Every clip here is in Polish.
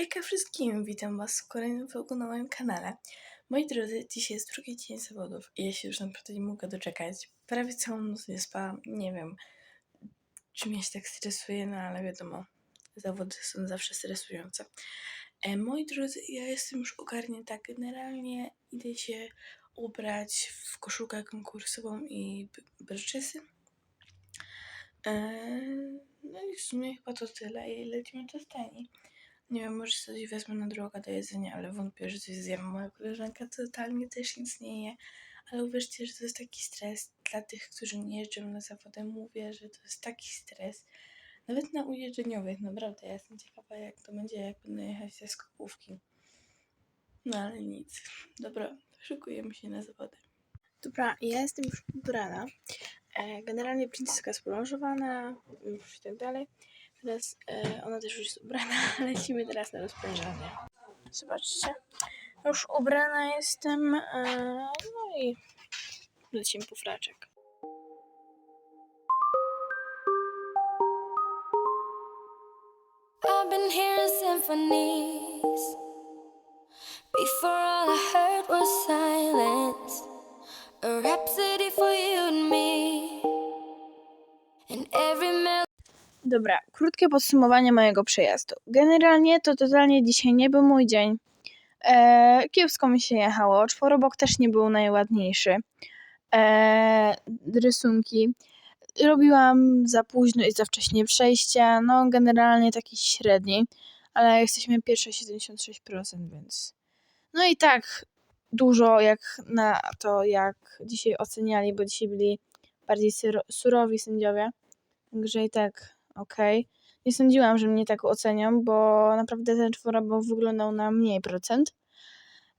Hejka wszystkim, witam was w kolejnym vlogu na moim kanale. Moi drodzy, dzisiaj jest drugi dzień zawodów i ja się już naprawdę nie mogę doczekać. Prawie całą noc nie spałam, nie wiem czy mnie się tak stresuje, no ale wiadomo, zawody są zawsze stresujące. E, moi drodzy, ja jestem już ogarnięta, generalnie idę się ubrać w koszulkę konkursową i bryczesy. E, no i w sumie chyba to tyle i lecimy do stajni. Nie wiem, może coś wezmę na drogę do jedzenia, ale wątpię, że coś zjem. Moja koleżanka totalnie też nic nie je. Ale uwierzcie, że to jest taki stres dla tych, którzy nie jeżdżą na zawody. Mówię, że to jest taki stres. Nawet na ujeżdżeniowych, naprawdę. Ja jestem ciekawa, jak to będzie, jak będę jechać ze skokówki. No ale nic. Dobra, szykujemy się na zawody. Dobra, ja jestem już ubrana. E, Generalnie princeska splążowana, już i tak dalej. Teraz e, ona też już jest ubrana, lecimy teraz na rozprężanie. Zobaczcie, już ubrana jestem, e, no i lecimy po fraczek. I've been hearing symphonies. Before Dobra, krótkie podsumowanie mojego przejazdu. Generalnie to totalnie dzisiaj nie był mój dzień. E, kiepsko mi się jechało. Czworobok też nie był najładniejszy. E, rysunki. Robiłam za późno i za wcześnie przejścia. No, generalnie taki średni, ale jesteśmy pierwsze 76%, więc. No i tak dużo jak na to, jak dzisiaj oceniali, bo dzisiaj byli bardziej surowi sędziowie. Także i tak okej. Nie sądziłam, że mnie tak ocenią, bo naprawdę ten czworobok wyglądał na mniej procent.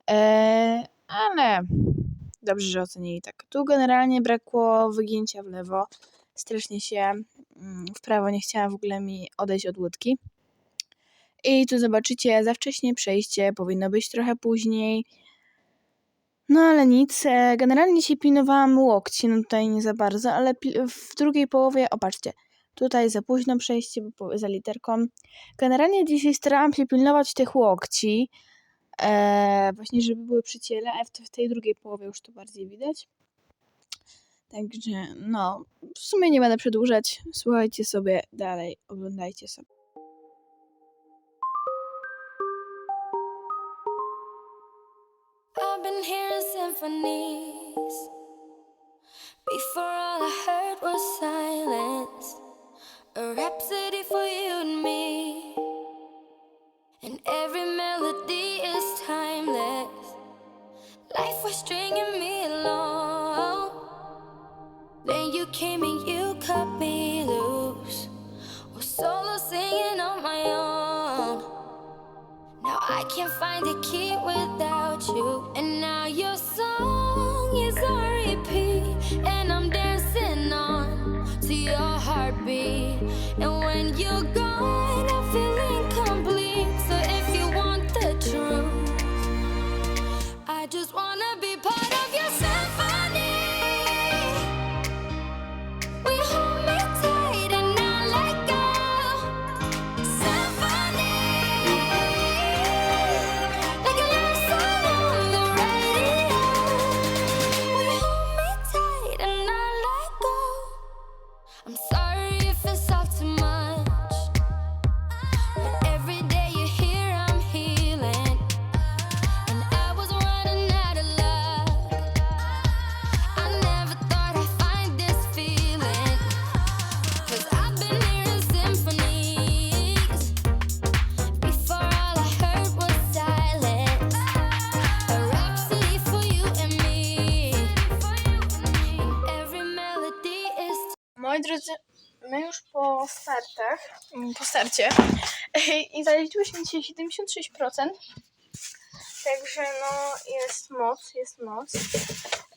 Eee, ale dobrze, że ocenili tak. Tu generalnie brakło wygięcia w lewo. Strasznie się mm, w prawo nie chciała w ogóle mi odejść od łódki. I tu zobaczycie, za wcześnie przejście, powinno być trochę później. No ale nic, e, generalnie się pilnowałam łokci, no tutaj nie za bardzo, ale w drugiej połowie, opatrzcie, Tutaj za późno przejście, bo za literką. Generalnie dzisiaj starałam się pilnować tych łokci, e, właśnie żeby były przy ciele, a w, w tej drugiej połowie już to bardziej widać. Także no, w sumie nie będę przedłużać. Słuchajcie sobie dalej, oglądajcie sobie. I've been hearing symphonies. Before all I heard was silence. A rhapsody for you and me. And every melody is timeless. Life was stringing me along. Then you came and you cut me loose. Was solo singing on my own. Now I can't find a key without you. And now your song is on you're Drodzy, my już po startach, mm, po starcie i zaliczyłyśmy dzisiaj 76%. Także no jest moc, jest moc.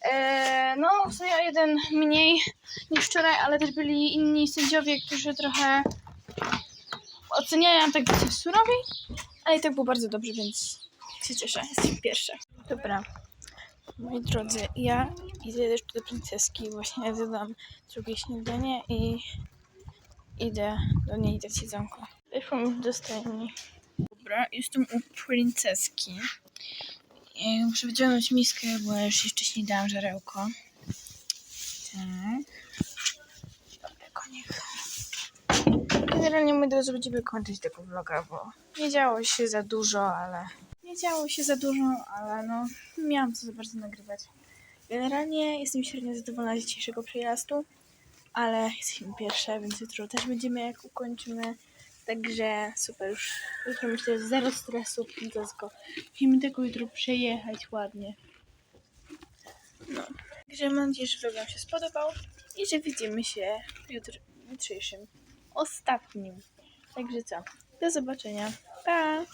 E, no w sumie jeden mniej niż wczoraj, ale też byli inni sędziowie, którzy trochę oceniają tak wiecie surowi, ale i tak było bardzo dobrze, więc się cieszę, jestem pierwsza. Dobra. Moi drodzy, ja idę też do princeski, właśnie zjadłam drugie śniadanie i idę do niej dać jedzonko. Wyszłam już do stajni. Dobra, jestem u princeski. I muszę wyciągnąć miskę, bo już jej wcześniej dałam żarełko. Tak. Dobra, koniec. Generalnie, moi drodzy, będziemy kończyć tego vloga, bo nie działo się za dużo, ale... Nie działo się za dużo, ale no, miałam co za bardzo nagrywać. Generalnie jestem średnio zadowolona z dzisiejszego przejazdu, ale jesteśmy pierwsze, więc jutro też będziemy, jak ukończymy. Także super, już jutro myślę, że zero stresu, tylko musimy tylko jutro przejechać ładnie. No, także mam nadzieję, że vlog się spodobał i że widzimy się w jutr- jutrzejszym, ostatnim. Także co, do zobaczenia, pa!